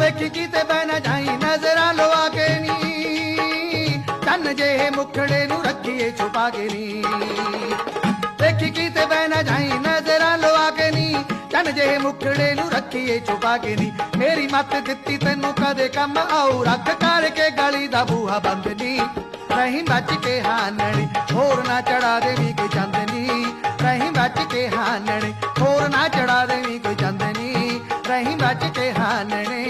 ਵੇਖੀ ਕਿਤੇ ਬਹਿ ਨਾ ਜਾਈ, ਨਜ਼ਰਾਂ ਲਵਾ ਕੇ ਨੀ। ਚੰਨ ਜੇ ਮੁਖੜੇ ਨੂੰ ਰੱਖੀਏ, ਛੁਪਾ ਕੇ ਨੀ। ਵੇਖੀ ਕਿਤੇ ਬਹਿ ਨਾ ਜਾਈ, ਨਜ਼ਰਾਂ ਲਵਾ ਕੇ ਨੀ। ਚੰਨ ਜੇ ਮੁਖੜੇ ਨੂੰ ਰੱਖੀਏ, ਛੁਪਾ ਕੇ ਨੀ। ਮੇਰੀ ਮੱਤ ਦਿੱਤੀ ਤੈਨੂੰ ਕਦੇ ਕੰਮ ਆਉ ਰੱਖ ਕਰਕੇ ਗਲੀ ਦਾ ਬੂਹਾ ਬੰਦ ਨੀ। ਨਹੀਂ ਬਚ ਕੇ ਹਾਨਣੀ, ਹੋਰ ਨਾ ਚੜਾ ਦੇਵੀਂ ਕੋਈ ਚੰਦਨੀ ਨਹੀਂ ਬਚ ਕੇ ਹਾਨਣੀ, ਹੋਰ ਨਾ ਚੜਾ ਦੇਵੀਂ ਕੋਈ ਚੰਦ ਨਹੀਂ ਬਚ ਕੇ ಪ್ರಾಣಣೇ